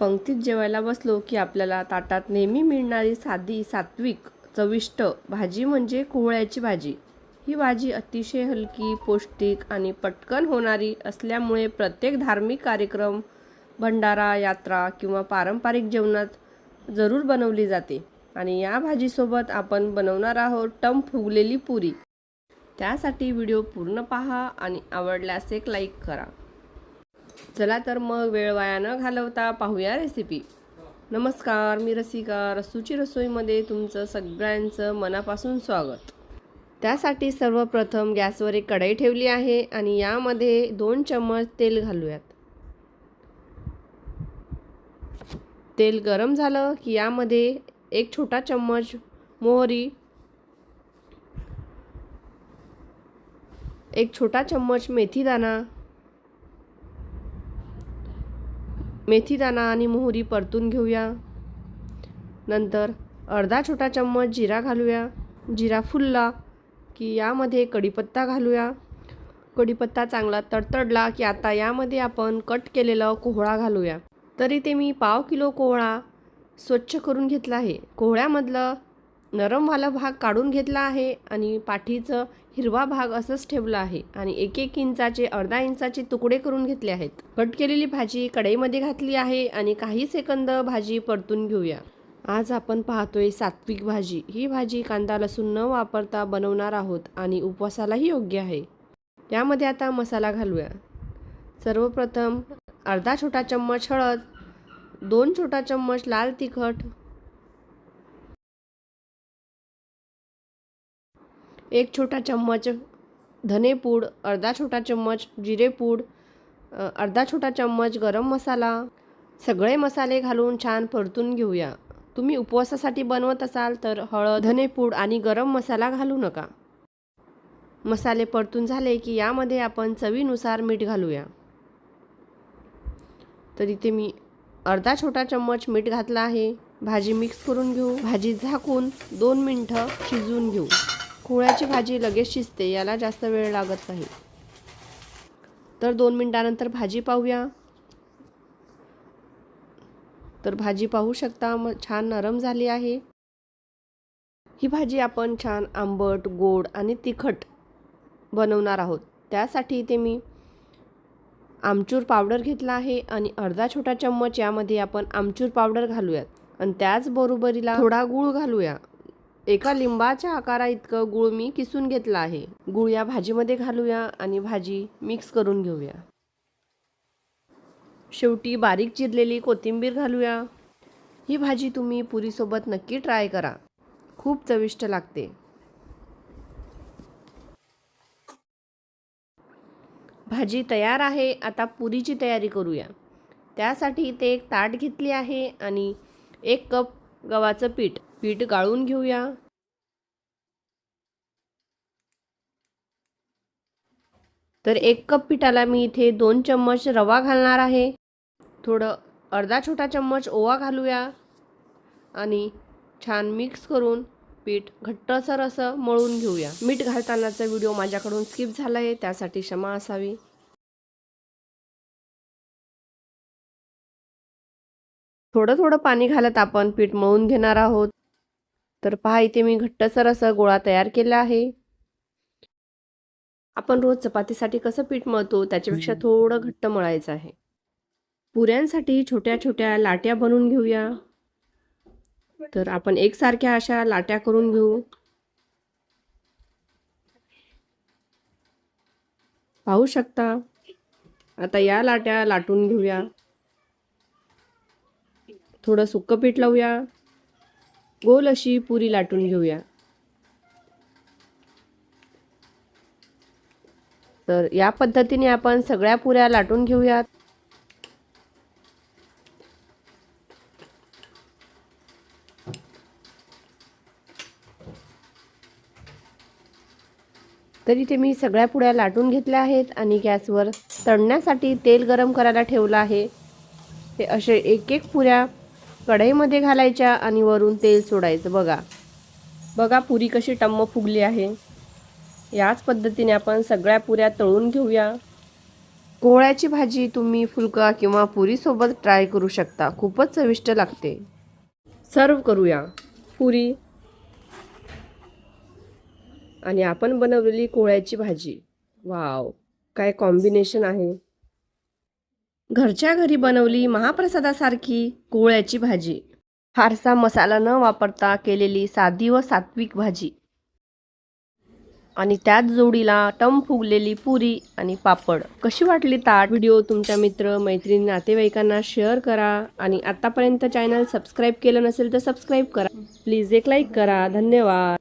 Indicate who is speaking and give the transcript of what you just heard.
Speaker 1: पंक्तीत जेवायला बसलो की आपल्याला ताटात नेहमी मिळणारी साधी सात्विक चविष्ट भाजी म्हणजे कोहळ्याची भाजी. ही भाजी अतिशय हलकी पौष्टिक आणि पटकन होणारी असल्यामुळे प्रत्येक धार्मिक कार्यक्रम भंडारा यात्रा किंवा पारंपरिक जेवणात जरूर बनवली जाते आणि या भाजीसोबत आपण बनवणार आहोत टम फुगलेली पुरी. त्यासाठी व्हिडिओ पूर्ण पहा आणि आवडल्यास एक लाईक करा. चला तर मग वेळ वाया न घालवता पाहूया रेसिपी नमस्कार मी रसिका रसूची रसोईमध्ये तुमचं सगळ्यांचं मनापासून स्वागत. त्यासाठी सर्वप्रथम गॅसवर एक कढई ठेवली आहे आणि यामध्ये दोन चम्मच तेल घालूयात. तेल गरम झालं की यामध्ये एक छोटा चम्मच मोहरी एक छोटा चम्मच मेथीदाणा मेथीदाणा आणि मोहरी परतून घेऊया. नंतर अर्धा छोटा चम्मच जिरा घालूया. जिरा फुलला की यामध्ये कढीपत्ता घालूया. कढीपत्ता चांगला तडतडला की आता यामध्ये आपण कट केलेलं कोहळा घालूया. तरी ते मी पाव किलो कोहळा स्वच्छ करून घेतला आहे. कोहळ्यामधलं नरमवाला भाग काढून घेतला आहे आणि पाठीचं हिरवा भाग असंच ठेवला आहे आणि एक एक इंचाचे अर्धा इंचाचे तुकडे करून घेतले आहेत. कट केलेली भाजी कढईमध्ये घातली आहे आणि काही सेकंद भाजी परतून घेऊया. आज आपण पाहतोय सात्विक भाजी. ही भाजी कांदा लसूण न वापरता बनवणार आहोत आणि उपवासालाही योग्य आहे. यामध्ये आता मसाला घालूया. सर्वप्रथम अर्धा छोटा चम्मच हळद दोन छोटा चम्मच लाल तिखट एक छोटा चम्मच धनेपूड अर्धा छोटा चम्मच जिरेपूड अर्धा छोटा चम्मच गरम मसाला सगळे मसाले घालून छान परतून घेऊया. तुम्ही उपवासासाठी बनवत असाल तर हळद धनेपूड आणि गरम मसाला घालू नका. मसाले परतून झाले की यामध्ये आपण चवीनुसार मीठ घालूया. तर इथे मी अर्धा छोटा चम्मच मीठ घातला आहे. भाजी मिक्स करून घेऊ. भाजी झाकून दोन मिनटं शिजवून घेऊ. कुळ्याची भाजी लगेच शिजते याला जास्त वेळ लागत नाही. तर दोन मिनटानंतर भाजी पाहूया. तर भाजी पाहू शकता मग छान नरम झाली आहे. ही भाजी आपण छान आंबट गोड आणि तिखट बनवणार आहोत. त्यासाठी इथे मी आमचूर पावडर घेतला आहे आणि अर्धा छोटा चम्मच यामध्ये आपण आमचूर पावडर घालूयात. आणि त्याचबरोबरीला थोडा गूळ घालूया. एका लिंबाच्या आकारा इतकं गूळ मी किसून घेतला आहे. गूळ या भाजीमध्ये घालूया आणि भाजी मिक्स करून घेऊया. शेवटी बारीक चिरलेली कोथिंबीर घालूया. ही भाजी तुम्ही पुरीसोबत नक्की ट्राय करा. खूप चविष्ट लागते. भाजी तयार आहे आता पुरीची तयारी करूया. त्यासाठी इथे एक ताट घेतली आहे आणि एक कप गव्हाचं पीठ. पीठ गाळून घेऊया. तर एक कप पिठाला मी इथे दोन चम्मच रवा घालणार आहे. थोडं अर्धा छोटा चम्मच ओवा घालूया आणि छान मिक्स करून पीठ घट्टसर असं मळून घेऊया. मीठ घालतानाचा व्हिडिओ माझ्याकडून स्किप झाला आहे त्यासाठी क्षमा असावी. थोडं थोडं पाणी घालत आपण पीठ मळून घेणार आहोत. तर पहा इथे मी घट्टसर असं गोळा तयार केला आहे. आपण रोज चपातीसाठी कसं पीठ मळतो त्याच्यापेक्षा थोडं घट्ट मळायचं आहे. पुऱ्यांसाठी छोट्या छोट्या लाट्या बनवून घेऊया. तर आपण एकसारख्या अशा लाट्या करून घेऊ. पाहू शकता? आता या लाट्या लाटून घेऊया. थोडं सुक्कं पीठ लावूया. गोल अशी पुरी लाटून घेऊया. तर या पद्धतीने आपण सगळ्या पुऱ्या लाटून घेऊयात. तर इथे मी सगळ्या पुड्या लाटून घेतल्या आहेत आणि गॅसवर तळण्यासाठी तेल गरम करायला ठेवलं आहे. ते असे एक एक पुऱ्या कढईमध्ये घालायच्या आणि वरून तेल सोडायचं. बघा. बघा पुरी कशी टम्म फुगली आहे. याच पद्धतीने आपण सगळ्या पुऱ्या तळून घेऊया. कोहळ्याची भाजी तुम्ही फुलका किंवा पुरीसोबत ट्राय करू शकता. खूपच चविष्ट लागते. सर्व करूया. पुरी. आणि आपण बनवलेली कोहळ्याची भाजी. वाव. काय कॉम्बिनेशन आहे. घरच्या घरी बनवली महाप्रसादासारखी कोहळ्याची भाजी. फारसा मसाला न वापरता केलेली साधी व सात्विक भाजी. आणि त्याच जोडीला टम फुगलेली पुरी आणि पापड. कशी वाटली ताट? व्हिडिओ तुमच्या मित्र मैत्रिणी नातेवाईकांना शेअर करा आणि आतापर्यंत चॅनल सबस्क्राईब केलं नसेल तर सबस्क्राईब करा. प्लीज एक लाईक करा. धन्यवाद.